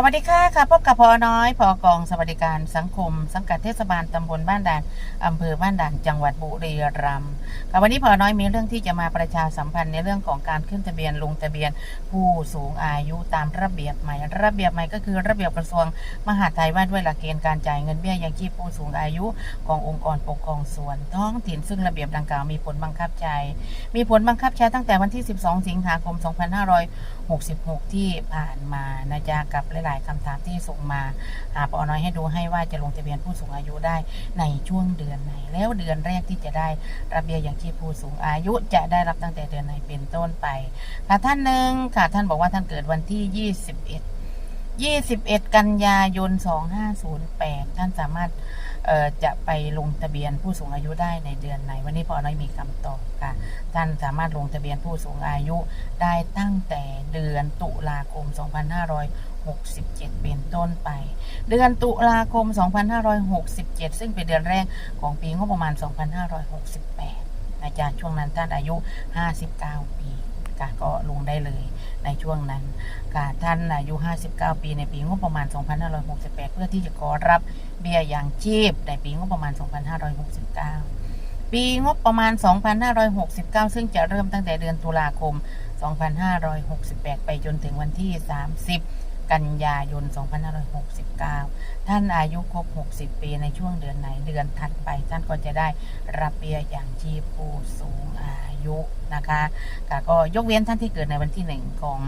สวัสดีค่ะค่ะพบกับพอน้อยพอกองสวัสดิการสังคม สังกัดเทศบาลตำบลบ้านด่านอำเภอบ้านด่านจังหวัดบุรีรัมย์ค่ะวันนี้พอน้อยมีเรื่องที่จะมาประชาสัมพันธ์ในเรื่องของการขึ้นทะเบียนลงทะเบียนผู้สูงอายุตามระเบียบใหม่ ระเบียบใหม่ก็คือระเบียบกระทรวงมหาดไทยว่าด้วยหลักเกณฑ์การจ่ายเงินเบี้ยยังชีพผู้สูงอายุขององค์กรปกครองส่วนท้องถิ่นซึ่งระเบียบดังกล่าวมีผลบังคับใช้มีผลบังคับใช้ตั้งแต่วันที่ 12 สิงหาคม 2566 ที่ผ่านมานะจ๊ะกับหลายๆคำถามที่ส่งมาหาปอน้อยให้ดูให้ว่าจะลงทะเบียนผู้สูงอายุได้ในช่วงเดือนไหน แล้วเดือนแรกที่จะได้ระเบียบอย่างชีพผู้สูงอายุจะได้รับตั้งแต่เดือนไหนเป็นต้นไปค่ะท่านหนึ่งค่ะท่านบอกว่าท่านเกิดวันที่ 21 21 กันยายน 2508 ท่านสามารถจะไปลงทะเบียนผู้สูงอายุได้ในเดือนไหน วันนี้พอน้อยมีคำตอบค่ะ ท่านสามารถลงทะเบียนผู้สูงอายุได้ตั้งแต่เดือนตุลาคม 2567 เป็นต้นไป เดือนตุลาคม 2567 ซึ่งเป็นเดือนแรกของปีงบประมาณ 2568นะจ๊ะช่วงนั้นท่านอายุ 59 ปีค่ะก็ลงได้เลยในช่วงนั้นค่ะท่านอายุ 59 ปีในปีงบประมาณ 2568 เพื่อที่จะขอรับเบี้ยอย่างชีพในปีงบประมาณ 2569 ปีงบประมาณ 2569 ซึ่งจะเริ่มตั้งแต่เดือนตุลาคม 2568 ไปจนถึงวันที่ 30 กันยายน 2569 ท่านอายุครบ 60 ปีในช่วงเดือนไหนเดือนถัดไป ท่านก็จะได้รับเบี้ยอย่างชีพผู้สูงอายุนะคะค่ก็ยกเว้นท่านที่เกิดในวันที่หนึ่งของ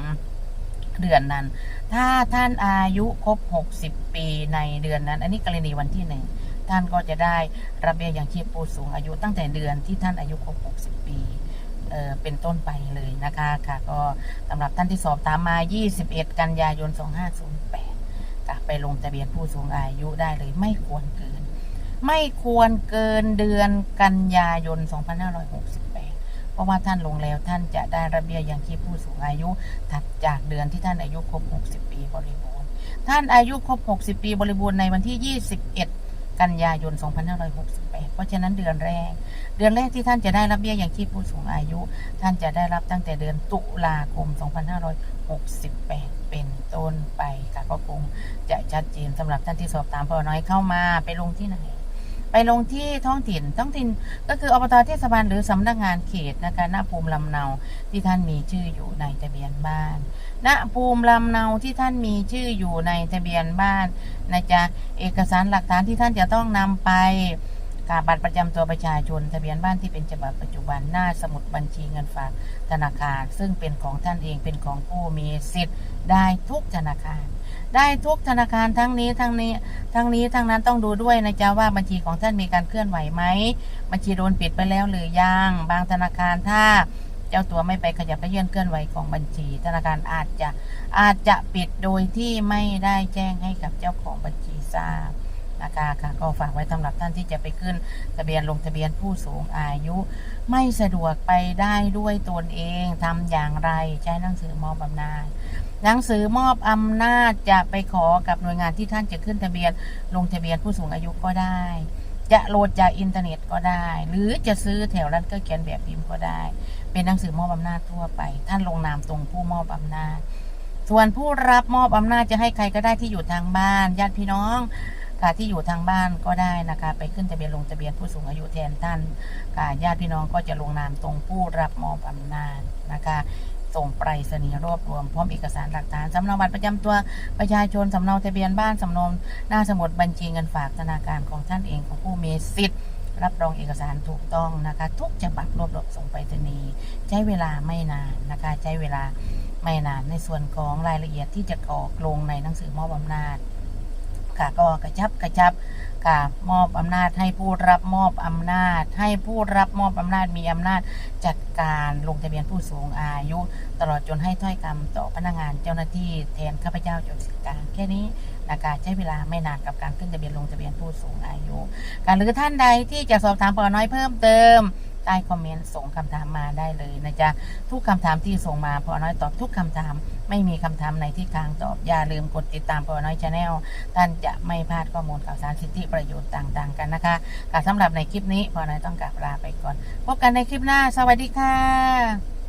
เดือนนั้น ถ้าท่านอายุครบ 60 ปีในเดือนนั้น อันนี้กรณีวันที่หนึ่งท่านก็จะได้รับเบี้ยอย่างชีพผู้สูงอายุตั้งแต่เดือนที่ท่านอายุครบ 60 ปี เออเป็นต้นไปเลยนะคะค่ะก็สำหรับท่านที่สอบตามมา 21 กันยายน 2508ค่ะไปลงทะเบียนผู้สูงอายุได้เลยไม่ควรเกิน ไม่ควรเกินเดือนกันยายน 2568 เพราะว่าท่านลงแล้วท่านจะได้ระเบียบย่างชีพผู้สูงอายุ ถัดจากเดือนที่ท่านอายุครบ 60 ปีบริบูรณ์ ท่านอายุครบ 60 ปีบริบูรณ์ในวันที่ 21 กันยายน 2568 ราะฉะนั้นเดือนแรก เดือนแรกที่ท่านจะได้รับเบี้ยอย่างชีพผู้สูงอายุ ท่านจะได้รับตั้งแต่เดือนตุลาคม 2568 เป็นต้นไปค่ะก็คงจะชัดเจนสำหรับท่านที่สอบถามพอน้อยเข้ามาไปลงที่ไหน ไปลงที่ท้องถิ่นท้องถิ่นก็คืออบตเทศบาลหรือสำนักงานเขตนะคะณภูมิลำเนาที่ท่านมีชื่ออยู่ในทะเบียนบ้านณภูมิลำเนาที่ท่านมีชื่ออยู่ในทะเบียนบ้านนะจ๊ะเอกสารหลักฐานที่ท่านจะต้องนำไป กาบัตรประจำตัวประชาชน ทะเบียนบ้านที่เป็นฉบับปัจจุบันหน้าสมุดบัญชีเงินฝากธนาคาร ซึ่งเป็นของท่านเองเป็นของผู้มีสิทธิ์ได้ทุกธนาคาร ได้ทุกธนาคารทั้งนี้ทั้งนี้ ทั้งนี้ทั้งนั้นต้องดูด้วยนะจ๊ะว่าบัญชีของท่านมีการเคลื่อนไหวไหมบัญชีโดนปิดไปแล้วหรือยังบางธนาคารถ้าเจ้าตัวไม่ไปขยับและเยื่อนเคลื่อนไหวของบัญชี ธนาคารอาจจะอาจจะปิดโดยที่ไม่ได้แจ้งให้กับเจ้าของบัญชีทราบ นะคะค่ะก็ฝากไว้สำหรับท่านที่จะไปขึ้นทะเบียนลงทะเบียนผู้สูงอายุ ไม่สะดวกไปได้ด้วยตนเองทำอย่างไรใช้หนังสือมอบอำนาจหนังสือมอบอำนาจจะไปขอกับหน่วยงานที่ท่านจะขึ้นทะเบียนลงทะเบียนผู้สูงอายุก็ได้ จะโหลดจากอินเทอร์เน็ตก็ได้ หรือจะซื้อแถวร้านก็เขียนแบบพิมพ์ก็ได้ เป็นหนังสือมอบอำนาจทั่วไป ท่านลงนามตรงผู้มอบอำนาจ ส่วนผู้รับมอบอำนาจจะให้ใครก็ได้ที่อยู่ทางบ้านญาติพี่น้อง ค่ะที่อยู่ทางบ้านก็ได้นะคะ ไปขึ้นทะเบียนลงทะเบียนผู้สูงอายุแทนท่านค่ะญาติพี่น้องก็จะลงนามตรงผู้รับมอบอำนาจนะคะส่งไปรษณีย์รวบรวมพร้อมเอกสารหลักฐานสำเนาบัตรประจำตัวประชาชนสำเนาทะเบียนบ้านสำเนาหน้าสมุดบัญชีเงินฝากธนาคารของท่านเองของผู้มีสิทธิ์รับรองเอกสารถูกต้องนะคะ ทุกฉบับรวบรวมส่งไปรษณีย์ใช้เวลาไม่นานนะคะ ใช้เวลาไม่นานในส่วนของรายละเอียดที่จะกรอกลงในหนังสือมอบอำนาจ ค่ะก็กระชับกระชับค่ะมอบอำนาจให้ผู้รับมอบอำนาจ ให้ผู้รับมอบอำนาจมีอำนาจจัดการลงทะเบียนผู้สูงอายุ ตลอดจนให้ถ้อยคำต่อพนักงานเจ้าหน้าที่แทนข้าพเจ้าจดสิทธิการแค่นี้นะคะใช้เวลาไม่นานกับการขึ้นทะเบียนลงทะเบียนผู้สูงอายุการหรือท่านใดที่จะสอบถามปอน้อยเพิ่มเติม ต้คอมเมนต์ส่งคำถามมาได้เลยนะจ๊ะทุกคำถามที่ส่งมาพอน้อยตอบทุกคำถาม ไม่มีคำถามไหนที่ค้างตอบอย่าลืมกดติดตามพอน้อยชาแนลท่านจะไม่พลาดข้อมูลข่าวสารสิทธิประโยชน์ต่างๆ กันนะคะค่ะสำหรับในคลิปนี้พอน้อยต้องกลับลาไปก่อน พบกันในคลิปหน้า สวัสดีค่ะ